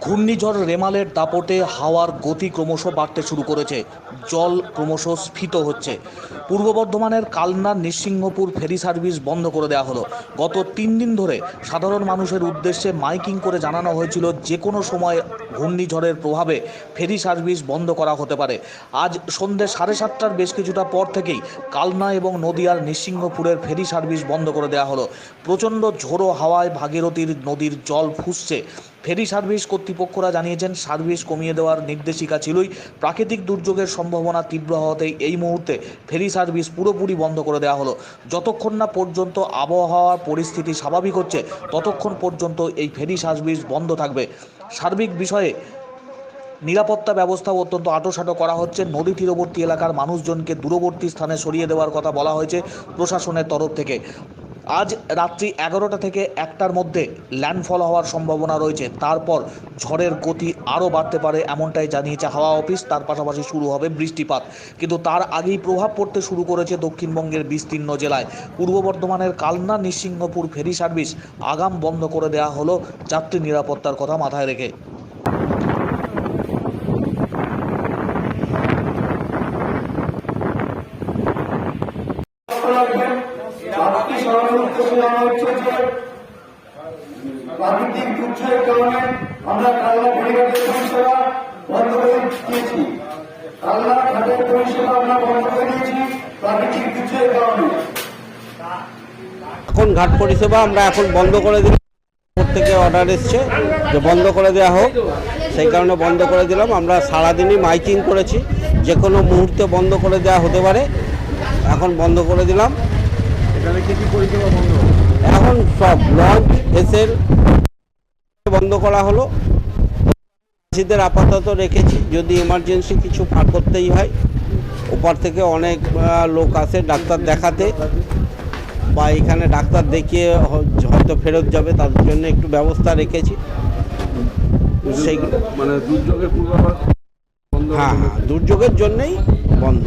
ঘূর্ণিঝড় রেমালের দাপটে হাওয়ার গতি ক্রমশ বাড়তে শুরু করেছে। জল ক্রমশ স্ফীত হচ্ছে। পূর্ব বর্ধমানের কালনার নৃসিংহপুর ফেরি সার্ভিস বন্ধ করে দেওয়া হলো। গত তিন দিন ধরে সাধারণ মানুষের উদ্দেশ্যে মাইকিং করে জানানো হয়েছিল যে কোনো সময় ঘূর্ণিঝড়ের প্রভাবে ফেরি সার্ভিস বন্ধ করা হতে পারে। আজ সন্ধ্যে সাড়ে সাতটার বেশ কিছুটা পর থেকেই কালনা এবং নদিয়ার নৃসিংহপুরের ফেরি সার্ভিস বন্ধ করে দেওয়া হলো। প্রচণ্ড ঝোড়ো হাওয়ায় ভাগীরথীর নদীর জল ফুসছে। ফেরি সার্ভিস কর্তৃপক্ষরা জানিয়েছেন, সার্ভিস কমিয়ে দেওয়ার নির্দেশিকা ছিলই প্রাকৃতিক দুর্যোগের সম্ভাবনা তীব্র হওয়াতেই এই মুহূর্তে ফেরি সার্ভিস পুরোপুরি বন্ধ করে দেওয়া হলো। যতক্ষণ না পর্যন্ত আবহাওয়ার পরিস্থিতি স্বাভাবিক হচ্ছে, ততক্ষণ পর্যন্ত এই ফেরি সার্ভিস বন্ধ থাকবে। সার্বিক বিষয়ে নিরাপত্তা ব্যবস্থা অত্যন্ত আটোসাটো করা হচ্ছে। নদী তীরবর্তী এলাকার মানুষজনকে দূরবর্তী স্থানে সরিয়ে দেওয়ার কথা বলা হয়েছে প্রশাসনের তরফ থেকে। আজ রাত্রি এগারোটা থেকে একটার মধ্যে ল্যান্ডফল হওয়ার সম্ভাবনা রয়েছে। তারপর ঝড়ের গতি আরও বাড়তে পারে এমনটাই জানিয়েছে হাওয়া অফিস। তার পাশাপাশি শুরু হবে বৃষ্টিপাত। কিন্তু তার আগেই প্রভাব পড়তে শুরু করেছে দক্ষিণবঙ্গের বিস্তীর্ণ জেলায়। পূর্ব বর্ধমানের কালনা, নৃসিংহপুর ফেরি সার্ভিস আগাম বন্ধ করে দেওয়া হলো যাত্রী নিরাপত্তার কথা মাথায় রেখে। প্রাকৃতিক দুর্যোগের কারণে আমরা পরিষেবা বন্ধ করে দিয়েছি। ঘাটের পরিষেবা আমরা বন্ধ করে দিয়েছি প্রাকৃতিক দুর্যোগের কারণে। এখন ঘাট পরিষেবা আমরা এখন বন্ধ করে দিলাম। থেকে অর্ডার এসছে যে বন্ধ করে দেওয়া হোক। সেই কারণে বন্ধ করে দিলাম। আমরা সারাদিনই মাইকিং করেছি। যে কোনো মুহূর্তে বন্ধ করে দেওয়া হতে পারে। এখন বন্ধ করে দিলাম। এখানে সব লঞ্চ এসেল বন্ধ করা হলো। চাষিদের আপাতত রেখেছি যদি এমার্জেন্সি কিছু পার করতেই হয়। ওপার থেকে অনেক লোক আসে ডাক্তার দেখাতে। বা এখানে ডাক্তার দেখিয়ে হয়তো ফেরত যাবে তার জন্য একটু ব্যবস্থা রেখেছি। সেই মানে দুর্যোগের পূর্বাভাস হ্যাঁ হ্যাঁ দুর্যোগের জন্যেই বন্ধ।